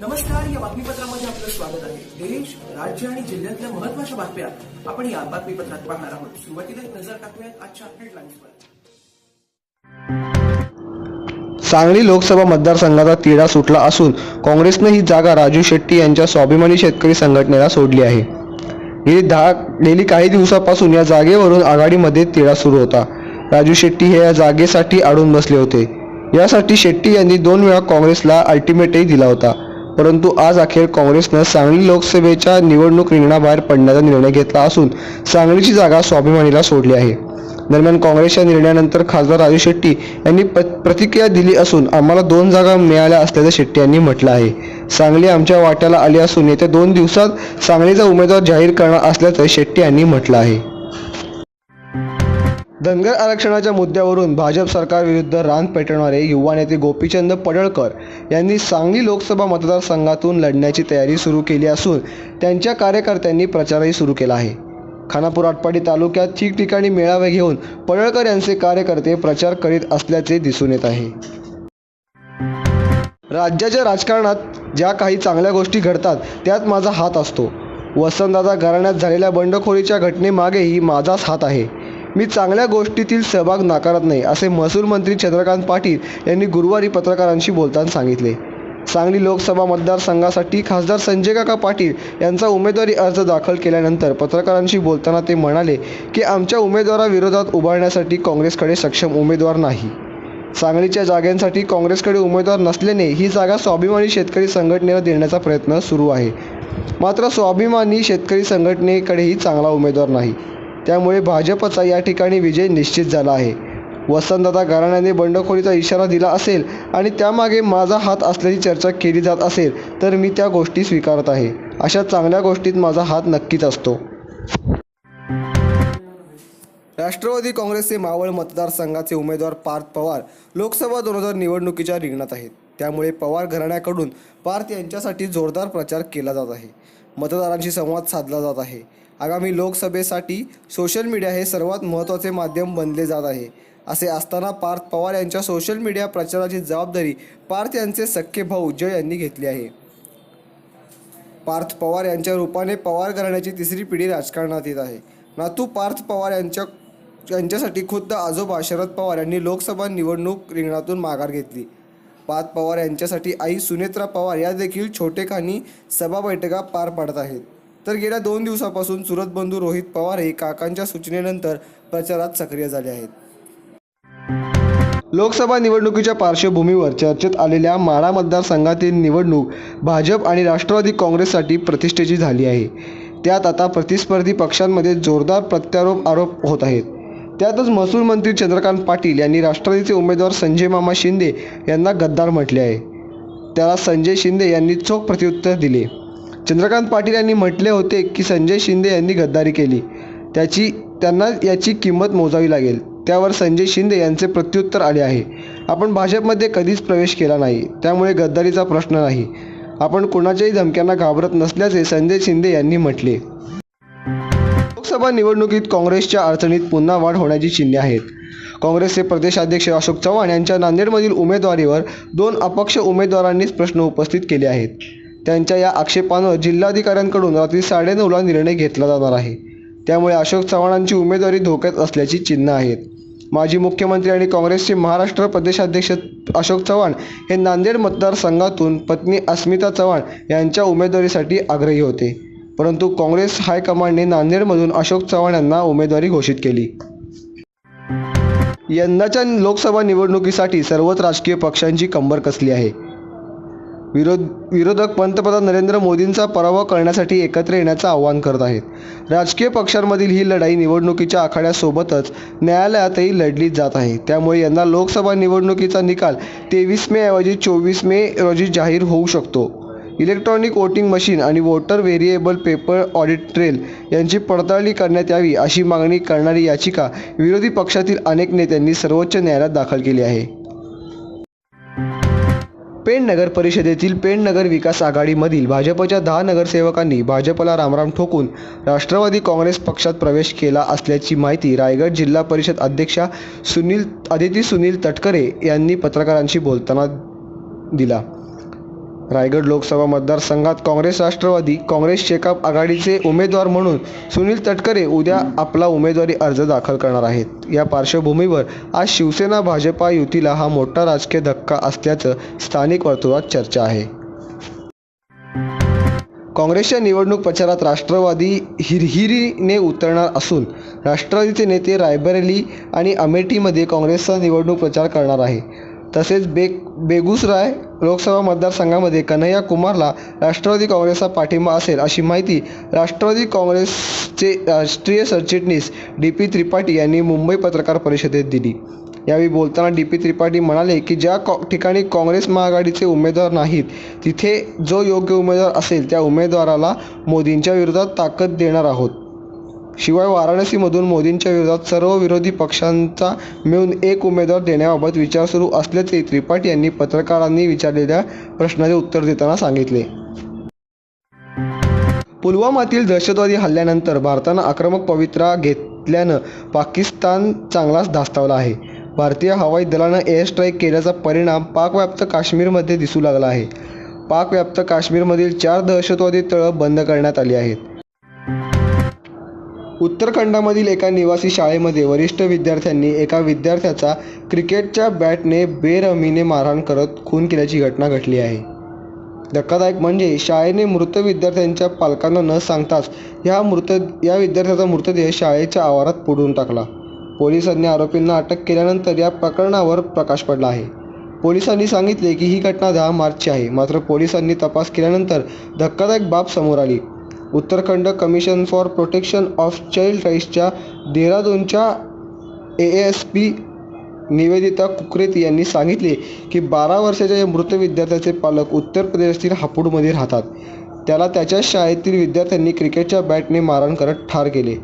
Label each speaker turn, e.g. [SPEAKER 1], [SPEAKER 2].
[SPEAKER 1] नमस्कार या बातमीपत्रामध्ये आपलं स्वागत आहे. देश राज्य आणि जिल्ह्यातल्या महत्त्वाच्या बातम्या आपण या बातमीपत्रात पाहणार आहोत. सुरुवातीला एक नजर टाकूयात आजच्या हेडलाईन्सवर
[SPEAKER 2] सांगली लोकसभा मतदारसंघाचा तिढा सुटला असून काँग्रेसनं ही जागा राजू शेट्टी यांच्या स्वाभिमानी शेतकरी संघटनेला सोडली आहे. गेली दहा गेली काही दिवसापासून या जागेवरून आघाडीमध्ये तिढा सुरू होता. राजू शेट्टी हे या जागेसाठी अडून बसले होते. यासाठी शेट्टी यांनी दोन वेळा काँग्रेसला अल्टिमेटही दिला होता. परंतु आज अखेर काँग्रेसनं सांगली लोकसभेच्या निवडणूक रिंगणाबाहेर पडण्याचा निर्णय घेतला असून सांगलीची जागा स्वाभिमानीला सोडली आहे. दरम्यान काँग्रेसच्या निर्णयानंतर खासदार राजू शेट्टी यांनी प्रतिक्रिया दिली असून आम्हाला दोन जागा मिळाल्या असल्याचं शेट्टी यांनी म्हटलं आहे. सांगली आमच्या वाट्याला आली असून येत्या दोन दिवसात सांगलीचा उमेदवार जाहीर करणार असल्याचं शेट्टी यांनी म्हटलं आहे. धनगर आरक्षणाच्या मुद्द्यावरून भाजप सरकारविरुद्ध रान पेटवणारे युवा नेते गोपीचंद पडळकर यांनी सांगली लोकसभा मतदारसंघातून लढण्याची तयारी सुरू केली असून त्यांच्या कार्यकर्त्यांनी प्रचारही सुरू केला आहे. खानापूर आटपाडी तालुक्यात ठिकठिकाणी मेळावे घेऊन पडळकर यांचे कार्यकर्ते प्रचार करीत असल्याचे दिसून येत आहे. राज्याच्या राजकारणात ज्या काही चांगल्या गोष्टी घडतात त्यात माझा हात असतो. वसंतदादा घराण्यात झालेल्या बंडखोरीच्या घटनेमागेही माझाच हात आहे. मी चांगल्या गोष्टीतील सहभाग नाकारत नाही असे महसूल मंत्री चंद्रकांत पाटील यांनी गुरुवारी पत्रकारांशी बोलताना सांगितले. सांगली लोकसभा मतदारसंघासाठी खासदार संजय काका पाटील यांचा उमेदवारी अर्ज दाखल केल्यानंतर पत्रकारांशी बोलताना ते म्हणाले की आमच्या उमेदवाराविरोधात उभारण्यासाठी काँग्रेसकडे सक्षम उमेदवार नाही. सांगलीच्या जागांसाठी काँग्रेसकडे उमेदवार नसल्याने ही जागा स्वाभिमानी शेतकरी संघटनेला देण्याचा प्रयत्न सुरू आहे. मात्र स्वाभिमानी शेतकरी संघटनेकडेही चांगला उमेदवार नाही. त्यामुळे भाजपचा या ठिकाणी विजय निश्चित झाला आहे. वसंतदादा घराण्याने बंडखोरीचा इशारा दिला असेल आणि त्यामागे माझा हात असल्याची चर्चा केली जात असेल तर मी त्या गोष्टी स्वीकारत आहे. अशा चांगल्या गोष्टीत माझा हात नक्कीच असतो. राष्ट्रवादी काँग्रेसचे मावळ मतदारसंघाचे उमेदवार पार्थ पवार लोकसभा दोन हजार निवडणुकीच्या रिंगणात आहेत. त्यामुळे पवार घराण्याकडून पार्थ यांच्यासाठी जोरदार प्रचार केला जात आहे. मतदारांशी संवाद साधला जात आहे. आगामी लोकसभेसाठी सोशल मीडिया हे सर्वात महत्त्वाचे माध्यम बनले जात आहे. असे असताना पार्थ पवार यांच्या सोशल मीडिया प्रचाराची जबाबदारी पार्थ यांचे सख्खे भाऊ जय यांनी घेतली आहे. पार्थ पवार यांच्या रूपाने पवार घराण्याची तिसरी पिढी राजकारणात येत आहे. नातू पार्थ पवार यांच्या यांच्यासाठी खुद्द आजोबा शरद पवार यांनी लोकसभा निवडणूक रिंगणातून माघार घेतली. पार्थ पवार यांच्यासाठी आई सुनेत्रा पवार या देखील छोटेखानी सभा बैठका पार पाडत आहेत. तर गेल्या दोन दिवसापासून सुरत बंधू रोहित पवार हे काकांच्या सूचनेनंतर प्रचारात सक्रिय झाले आहेत. लोकसभा निवडणुकीच्या पार्श्वभूमीवर चर्चेत आलेल्या माळा मतदारसंघातील निवडणूक भाजप आणि राष्ट्रवादी काँग्रेससाठी प्रतिष्ठेची झाली आहे. त्यात आता प्रतिस्पर्धी पक्षांमध्ये जोरदार प्रत्यारोप आरोप होत आहेत. त्यातच महसूल मंत्री चंद्रकांत पाटील यांनी राष्ट्रवादीचे उमेदवार संजय मामा शिंदे यांना गद्दार म्हटले आहे. त्याला संजय शिंदे यांनी चोख प्रत्युत्तर दिले. चंद्रकांत पाटील यांनी म्हटले होते की संजय शिंदे यांनी गद्दारी केली. त्याची त्यांना याची किंमत मोजावी लागेल. त्यावर संजय शिंदे यांचे प्रत्युत्तर आले आहे. आपण भाजपमध्ये कधीच प्रवेश केला नाही. त्यामुळे गद्दारीचा प्रश्न नाही. आपण कुणाच्याही धमक्यांना घाबरत नसल्याचे संजय शिंदे यांनी म्हटले. लोकसभा निवडणुकीत काँग्रेसच्या अडचणीत पुन्हा वाढ होण्याची चिन्हे आहेत. काँग्रेसचे प्रदेशाध्यक्ष अशोक चव्हाण यांच्या नांदेडमधील उमेदवारीवर दोन अपक्ष उमेदवारांनीच प्रश्न उपस्थित केले आहेत. त्यांच्या या आक्षेपांवर जिल्हाधिकाऱ्यांकडून रात्री साडेनऊला निर्णय घेतला जाणार आहे. त्यामुळे अशोक चव्हाणांची उमेदवारी धोक्यात असल्याची चिन्ह आहेत. माजी मुख्यमंत्री आणि काँग्रेसचे महाराष्ट्र प्रदेशाध्यक्ष अशोक चव्हाण हे नांदेड मतदारसंघातून पत्नी अस्मिता चव्हाण यांच्या उमेदवारीसाठी आग्रही होते. परंतु काँग्रेस हायकमांडने नांदेडमधून अशोक चव्हाण यांना उमेदवारी घोषित केली. यंदाच्या लोकसभा निवडणुकीसाठी सर्वच राजकीय पक्षांची कंबर कसली आहे? विरोध विरोधक पंतप्रधान नरेंद्र मोदींचा पराभव करण्यासाठी एकत्र येण्याचं आवाहन करत आहेत. राजकीय पक्षांमधील ही लढाई निवडणुकीच्या आखाड्यासोबतच न्यायालयातही लढली जात आहे. त्यामुळे यंदा लोकसभा निवडणुकीचा निकाल तेवीस मे ऐवजी चोवीस मे रोजी जाहीर होऊ शकतो. इलेक्ट्रॉनिक वोटिंग मशीन आणि voter variable paper audit trail यांची पडताळणी करण्यात यावी अशी मागणी करणारी याचिका विरोधी पक्षातील अनेक नेत्यांनी सर्वोच्च न्यायालयात दाखल केली आहे. पेण नगर परिषदेतील पेण नगर विकास आघाडीमधील भाजपच्या दहा नगरसेवकांनी भाजपला रामराम ठोकून राष्ट्रवादी काँग्रेस पक्षात प्रवेश केला असल्याची माहिती रायगड जिल्हा परिषद अध्यक्षा सुनील अदिती सुनील तटकरे यांनी पत्रकारांशी बोलताना दिला. रायगड लोकसभा मतदारसंघात काँग्रेस राष्ट्रवादी काँग्रेस शेकाप आघाडीचे उमेदवार म्हणून सुनील तटकरे उद्या आपला उमेदवारी अर्ज दाखल करणार आहेत. या पार्श्वभूमीवर आज शिवसेना भाजपा युतीला हा मोठा राजकीय धक्का असल्याचं स्थानिक वर्तुळात चर्चा आहे. काँग्रेसच्या निवडणूक प्रचारात राष्ट्रवादी हिरहिरीने उतरणार असून राष्ट्रवादीचे नेते रायबरेली आणि अमेठीमध्ये काँग्रेसचा निवडणूक प्रचार करणार आहे. तसेच बे बेगुसराय लोकसभा मतदारसंघामध्ये कन्हैया कुमारला राष्ट्रवादी काँग्रेसचा पाठिंबा असेल अशी माहिती राष्ट्रवादी काँग्रेसचे राष्ट्रीय सरचिटणीस डी पी त्रिपाठी यांनी मुंबई पत्रकार परिषदेत दिली. यावेळी बोलताना डी पी त्रिपाठी म्हणाले की ज्या कॉ ठिकाणी काँग्रेस महाआघाडीचे उमेदवार नाहीत तिथे जो योग्य उमेदवार असेल त्या उमेदवाराला मोदींच्या विरोधात ताकद देणार आहोत. शिवाय वाराणसीमधून मोदींच्या विरोधात सर्व विरोधी पक्षांचा मिळून एक उमेदवार देण्याबाबत विचार सुरू असल्याचे त्रिपाठी यांनी पत्रकारांनी विचारलेल्या प्रश्नाचे उत्तर देताना सांगितले. पुलवामातील दहशतवादी हल्ल्यानंतर भारतानं आक्रमक पवित्रा घेतल्यानं पाकिस्तान चांगलाच धास्तावला आहे. भारतीय हवाई दलानं एअर स्ट्राईक केल्याचा परिणाम पाकव्याप्त काश्मीरमध्ये दिसू लागला आहे. पाकव्याप्त काश्मीरमधील चार दहशतवादी तळं बंद करण्यात आली आहेत. उत्तराखंडामधील एका निवासी शाळेमध्ये वरिष्ठ विद्यार्थ्यांनी एका विद्यार्थ्याचा क्रिकेटच्या बॅटने बेरहमीने मारहाण करत खून केल्याची घटना घडली आहे. धक्कादायक म्हणजे शाळेने मृत विद्यार्थ्यांच्या पालकांना न सांगताच ह्या मृत या विद्यार्थ्याचा मृतदेह शाळेच्या आवारात पुढून टाकला. पोलिसांनी आरोपींना अटक केल्यानंतर या प्रकरणावर प्रकाश पडला आहे. पोलिसांनी सांगितले की ही घटना दहा मार्चची आहे. मात्र पोलिसांनी तपास केल्यानंतर धक्कादायक बाब समोर आली. Uttarakhand commission for protection of child राईट्सच्या देहरादूनच्या A S P Nivedita Kukret यांनी सांगितले की बारा वर्षाच्या या मृत विद्यार्थ्याचे पालक उत्तर प्रदेशातील हापूडमध्ये राहतात. त्याला त्याच्या शाळेतील विद्यार्थ्यांनी क्रिकेटच्या बॅटने मारहाण करत ठार केले.